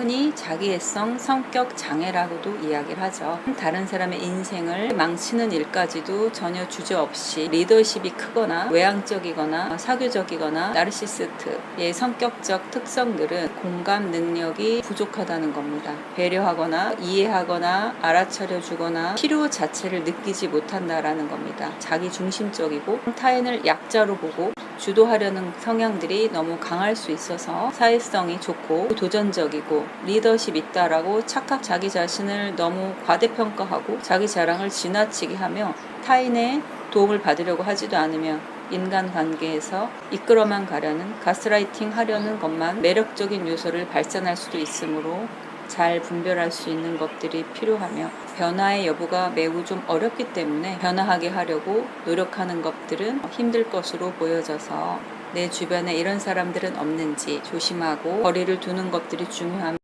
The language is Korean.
흔히 자기애성 성격 장애라고도 이야기를 하죠. 다른 사람의 인생을 망치는 일까지도 전혀 주저 없이 리더십이 크거나 외향적이거나 사교적이거나 나르시스트의 성격적 특성들은 공감 능력이 부족하다는 겁니다. 배려하거나 이해하거나 알아차려 주거나 필요 자체를 느끼지 못한다라는 겁니다. 자기 중심적이고 타인을 약자로 보고 주도하려는 성향들이 너무 강할 수 있어서 사회성이 좋고 도전적이고 리더십 있다라고 착각 자기 자신을 너무 과대평가하고 자기 자랑을 지나치게 하며 타인의 도움을 받으려고 하지도 않으며 인간관계에서 이끌어만 가려는 가스라이팅 하려는 것만 매력적인 요소를 발산할 수도 있으므로 잘 분별할 수 있는 것들이 필요하며 변화의 여부가 매우 좀 어렵기 때문에 변화하게 하려고 노력하는 것들은 힘들 것으로 보여져서 내 주변에 이런 사람들은 없는지 조심하고 거리를 두는 것들이 중요합니다.